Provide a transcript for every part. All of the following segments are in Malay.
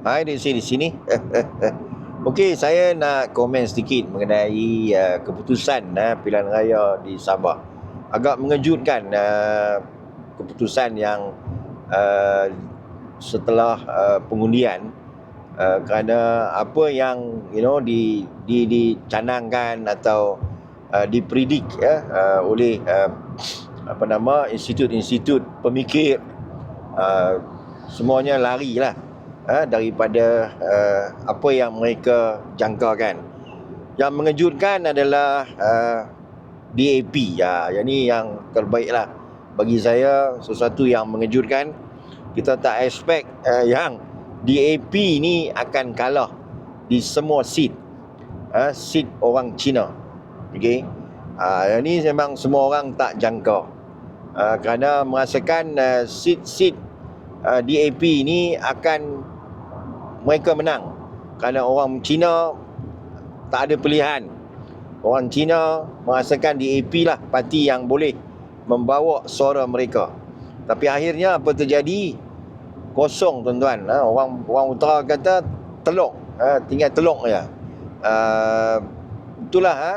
Hai di sini di sini. Okey, saya nak komen sedikit mengenai uh, keputusan uh, pilihan raya di Sabah. Agak mengejutkan uh, keputusan yang uh, setelah uh, pengundian uh, kerana apa yang you know di di dicanangkan atau uh, dipredik ya uh, oleh uh, apa nama institut-institut pemikir uh, semuanya larilah uh, daripada uh, apa yang mereka jangkakan. Yang mengejutkan adalah uh, DAP ya, yang ini yang terbaiklah bagi saya sesuatu yang mengejutkan. Kita tak expect uh, yang DAP ni akan kalah di semua seat. Uh, seat orang Cina. Okey. Uh, yang ni memang semua orang tak jangka uh, kerana merasakan uh, seat-seat uh, DAP ini akan mereka menang. Kerana orang Cina tak ada pilihan. Orang Cina merasakan DAP lah parti yang boleh membawa suara mereka. Tapi akhirnya apa terjadi? Kosong tuan-tuan. Ha, orang orang utara kata teluk. Ha, tinggal teluk je. Uh, itulah ha.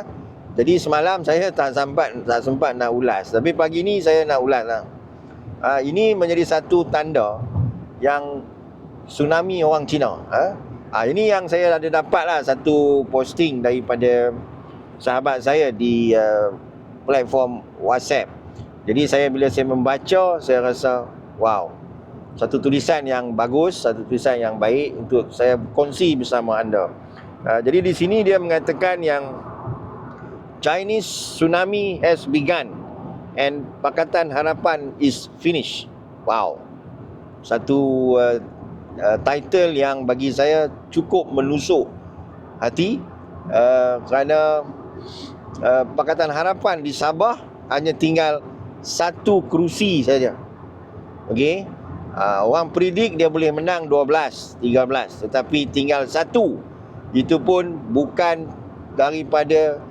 Jadi semalam saya tak sempat tak sempat nak ulas. Tapi pagi ni saya nak ulas lah. Uh, ini menjadi satu tanda yang tsunami orang Cina. Ha? Uh, ini yang saya ada dapat lah satu posting daripada sahabat saya di uh, platform WhatsApp. Jadi saya bila saya membaca, saya rasa wow. Satu tulisan yang bagus, satu tulisan yang baik untuk saya kongsi bersama anda. Uh, jadi di sini dia mengatakan yang Chinese tsunami has begun and Pakatan Harapan is finished. Wow. Satu uh, uh, title yang bagi saya cukup menusuk hati uh, kerana uh, Pakatan Harapan di Sabah hanya tinggal satu kerusi saja. Okey. Uh, orang predik dia boleh menang 12, 13 tetapi tinggal satu. Itu pun bukan daripada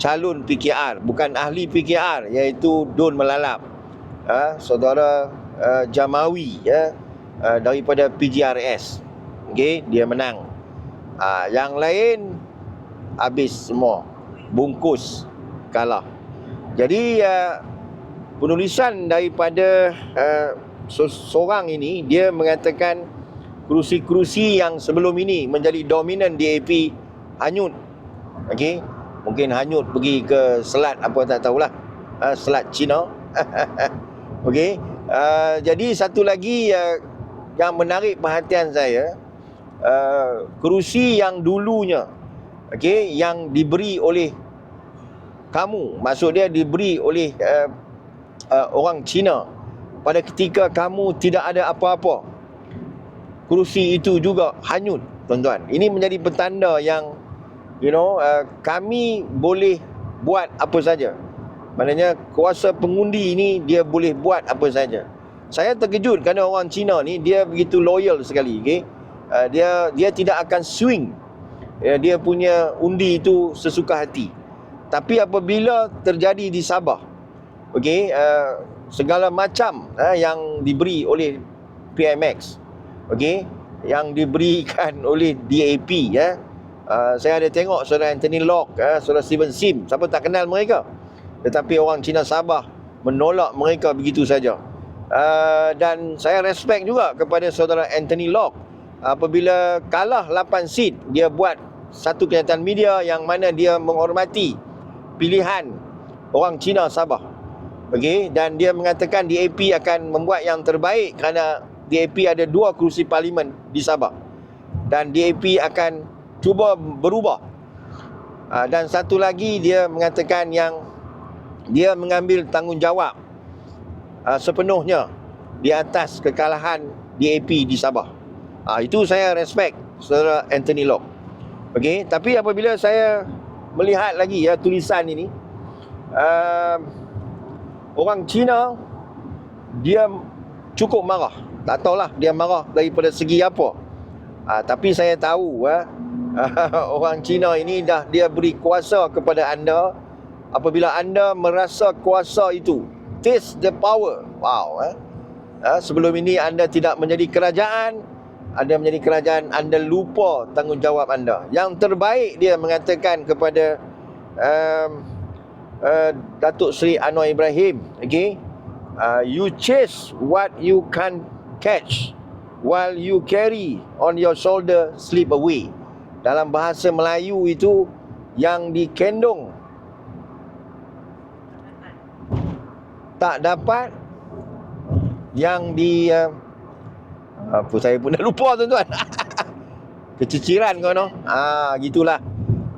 calon PKR bukan ahli PKR iaitu Don Melalap ha, saudara uh, Jamawi ya uh, daripada PGRS okey dia menang. Ha, yang lain habis semua. Bungkus kalah. Jadi uh, penulisan daripada uh, seorang ini dia mengatakan kerusi-kerusi yang sebelum ini menjadi dominan DAP hanyut. Okey mungkin hanyut pergi ke selat apa tak tahulah. Uh, selat Cina. Okey uh, jadi satu lagi uh, yang menarik perhatian saya uh, kerusi yang dulunya okey yang diberi oleh kamu maksud dia diberi oleh uh, uh, orang Cina pada ketika kamu tidak ada apa-apa kerusi itu juga hanyut tuan-tuan. Ini menjadi petanda yang you know uh, kami boleh buat apa saja. Maknanya kuasa pengundi ini dia boleh buat apa saja saya terkejut kerana orang Cina ni dia begitu loyal sekali okey uh, dia dia tidak akan swing ya, dia punya undi itu sesuka hati tapi apabila terjadi di Sabah okey uh, segala macam uh, yang diberi oleh PMX okey yang diberikan oleh DAP ya Uh, saya ada tengok saudara Anthony Locke, uh, saudara Steven Sim. Siapa tak kenal mereka? Tetapi orang Cina Sabah menolak mereka begitu saja. Uh, dan saya respect juga kepada saudara Anthony Locke. Apabila kalah 8 seat, dia buat satu kenyataan media yang mana dia menghormati pilihan orang Cina Sabah. Okay? Dan dia mengatakan DAP akan membuat yang terbaik kerana DAP ada dua kerusi parlimen di Sabah. Dan DAP akan cuba berubah. Uh, dan satu lagi dia mengatakan yang dia mengambil tanggungjawab uh, sepenuhnya di atas kekalahan DAP di Sabah. Uh, itu saya respect saudara Anthony Locke. Okey, tapi apabila saya melihat lagi ya tulisan ini uh, orang Cina dia cukup marah. Tak tahulah dia marah daripada segi apa. Uh, tapi saya tahu uh, orang Cina ini dah dia beri kuasa kepada anda apabila anda merasa kuasa itu taste the power. Wow eh? Ha, sebelum ini anda tidak menjadi kerajaan anda menjadi kerajaan anda lupa tanggungjawab anda. Yang terbaik dia mengatakan kepada um, uh, Datuk Seri Anwar Ibrahim okay? Uh, you chase what you can catch while you carry on your shoulder slip away. Dalam bahasa Melayu itu yang dikendong tak dapat yang di uh, apa saya pun dah lupa tuan-tuan. Keciciran kau no. Ah gitulah.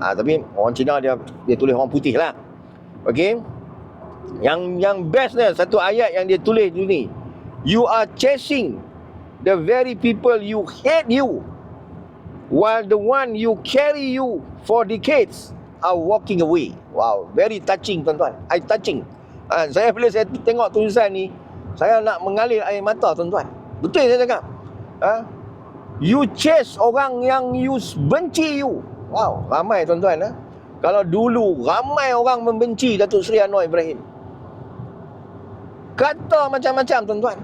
Ah tapi orang Cina dia dia tulis orang putih lah. Okey. Yang yang best bestnya satu ayat yang dia tulis dulu ni. You are chasing the very people you hate you while the one you carry you for decades are walking away. Wow, very touching tuan-tuan. I touching. Ah, saya bila saya tengok tulisan ni, saya nak mengalir air mata tuan-tuan. Betul saya cakap ha? You chase orang yang you benci you. Wow, ramai tuan-tuan. Ha? Kalau dulu ramai orang membenci Datuk Seri Anwar Ibrahim. Kata macam-macam tuan-tuan.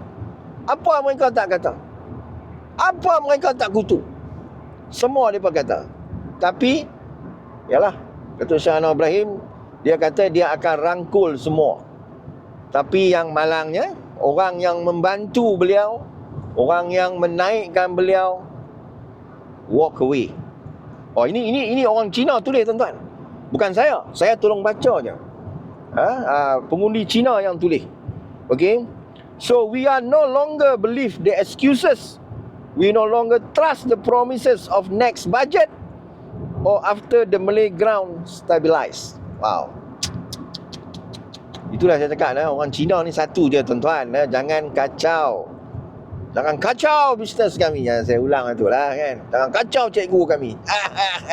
Apa mereka tak kata? Apa mereka tak kutu? Semua mereka kata. Tapi, yalah, Datuk Seri Anwar Ibrahim, dia kata dia akan rangkul semua. Tapi yang malangnya, orang yang membantu beliau, orang yang menaikkan beliau walk away. Oh ini ini ini orang Cina tulis tuan-tuan. Bukan saya. Saya tolong baca je. Ha? ha pengundi Cina yang tulis. Okay. So we are no longer believe the excuses. We no longer trust the promises of next budget or after the Malay ground stabilize. Wow. Itulah saya cakap nah, orang Cina ni satu je tuan-tuan, nah. jangan kacau. Jangan kacau bisnes kami. Ya, saya ulang itu lah kan. Jangan kacau cikgu kami.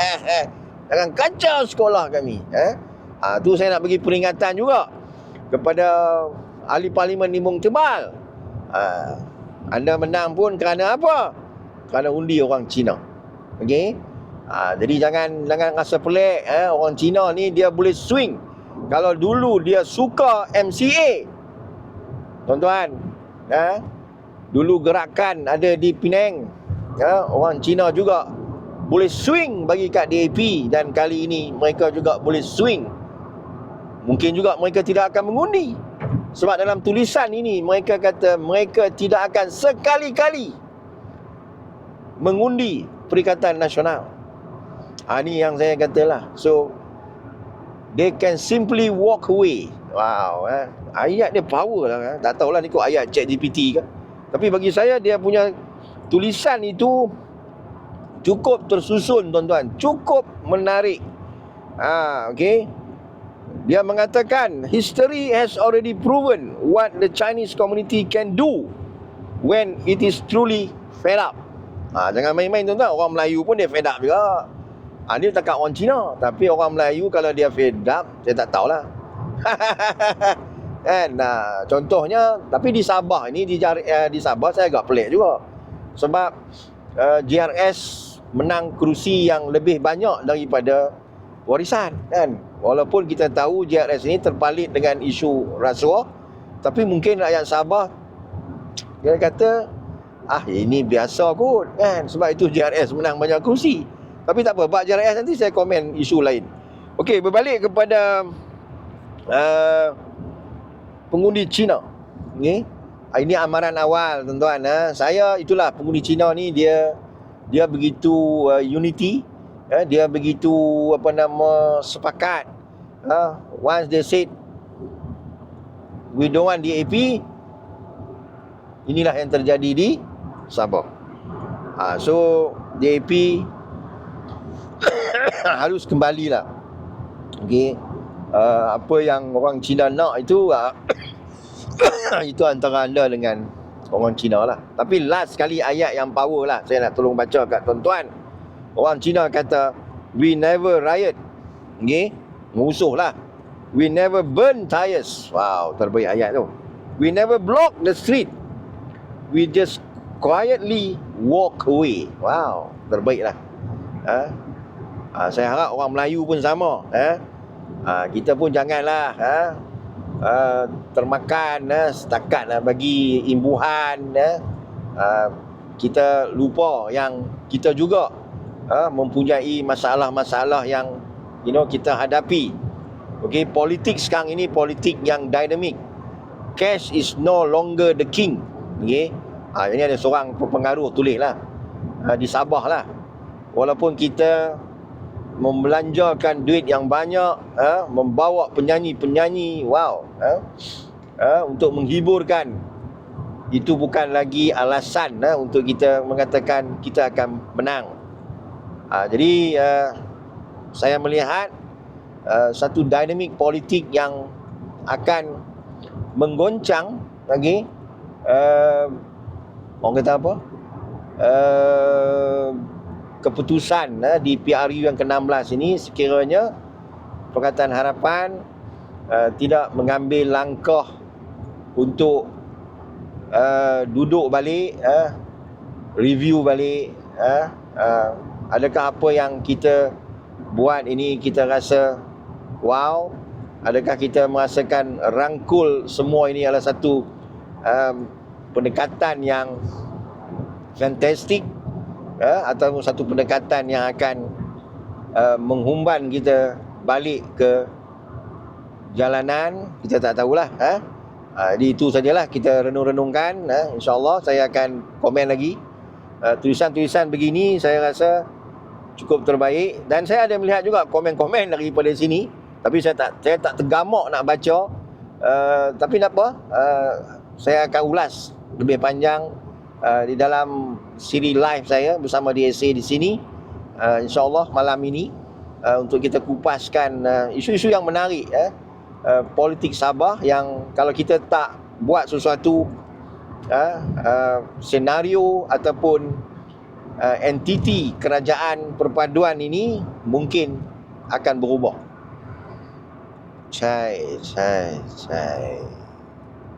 Jangan kacau sekolah kami. Eh? Ha, tu saya nak bagi peringatan juga kepada ahli parlimen Nimung Tebal. Ha, anda menang pun kerana apa? Kerana undi orang Cina. Okey? Ha, jadi jangan jangan rasa pelik eh orang Cina ni dia boleh swing. Kalau dulu dia suka MCA. Tuan-tuan, eh Dulu gerakan ada di Penang. Ya, orang Cina juga boleh swing bagi kat DAP dan kali ini mereka juga boleh swing. Mungkin juga mereka tidak akan mengundi. Sebab dalam tulisan ini mereka kata mereka tidak akan sekali-kali mengundi Perikatan Nasional. Ha, ini yang saya katalah. So, they can simply walk away. Wow. Eh. Ayat dia power lah. Eh. Tak tahulah ni kok ayat chat GPT kan. Tapi bagi saya dia punya tulisan itu cukup tersusun tuan-tuan, cukup menarik. Ah, okey. Dia mengatakan history has already proven what the Chinese community can do when it is truly fed up. Ah, jangan main-main tuan-tuan, orang Melayu pun dia fed up juga. Ah, dia tak orang Cina, tapi orang Melayu kalau dia fed up, saya tak tahulah. Kan? Nah, contohnya tapi di Sabah ini di uh, di Sabah saya agak pelik juga. Sebab uh, eh, GRS menang kerusi yang lebih banyak daripada warisan kan. Walaupun kita tahu GRS ini terpalit dengan isu rasuah, tapi mungkin rakyat Sabah dia kata ah ini biasa kot kan sebab itu GRS menang banyak kerusi. Tapi tak apa, bab GRS nanti saya komen isu lain. Okey, berbalik kepada uh, pengundi Cina. Okay? Ah, ini amaran awal tuan-tuan. Ha? Saya itulah pengundi Cina ni dia dia begitu uh, unity. Ya? Dia begitu apa nama sepakat. Ha? Once they said we don't want DAP. Inilah yang terjadi di Sabah. Ha, so DAP harus kembalilah. Okay uh, apa yang orang Cina nak itu uh, itu antara anda dengan orang Cina lah. Tapi last sekali ayat yang power lah saya nak tolong baca kat tuan-tuan. Orang Cina kata we never riot. Okay? Musuh lah. We never burn tires. Wow, terbaik ayat tu. We never block the street. We just quietly walk away. Wow, terbaik lah. Ha? Ha, saya harap orang Melayu pun sama. Ha? ha, kita pun janganlah ha, ha, termakan ha, setakat lah bagi imbuhan ha, ha, kita lupa yang kita juga uh, mempunyai masalah-masalah yang you know kita hadapi. Okey, politik sekarang ini politik yang dinamik. Cash is no longer the king. Okey. Ha, ini ada seorang pengaruh tulislah. Ha, di Sabah lah. Walaupun kita membelanjakan duit yang banyak, ha, membawa penyanyi-penyanyi, wow, ha, ha, untuk menghiburkan itu bukan lagi alasan ha, untuk kita mengatakan kita akan menang. Ha, jadi uh, saya melihat uh, satu dinamik politik yang akan menggoncang lagi uh, orang kata apa uh, keputusan uh, di PRU yang ke-16 ini sekiranya Perkataan Harapan uh, tidak mengambil langkah untuk uh, duduk balik uh, review balik uh, uh, adakah apa yang kita buat ini kita rasa wow? Adakah kita merasakan rangkul semua ini adalah satu um, pendekatan yang fantastik uh, atau satu pendekatan yang akan uh, menghumban kita balik ke jalanan kita tak tahulah uh. Uh, jadi itu sajalah kita renung-renungkan uh, insyaallah saya akan komen lagi. Uh, tulisan-tulisan begini saya rasa cukup terbaik. Dan saya ada melihat juga komen-komen daripada sini. Tapi saya tak saya tak tergamak nak baca. Uh, tapi nak apa? Uh, saya akan ulas lebih panjang uh, di dalam siri live saya bersama DSA di sini uh, insyaallah malam ini uh, untuk kita kupaskan uh, isu-isu yang menarik uh, uh, politik Sabah yang kalau kita tak buat sesuatu uh, uh, senario ataupun uh, entiti kerajaan perpaduan ini mungkin akan berubah. Cai, cai, cai.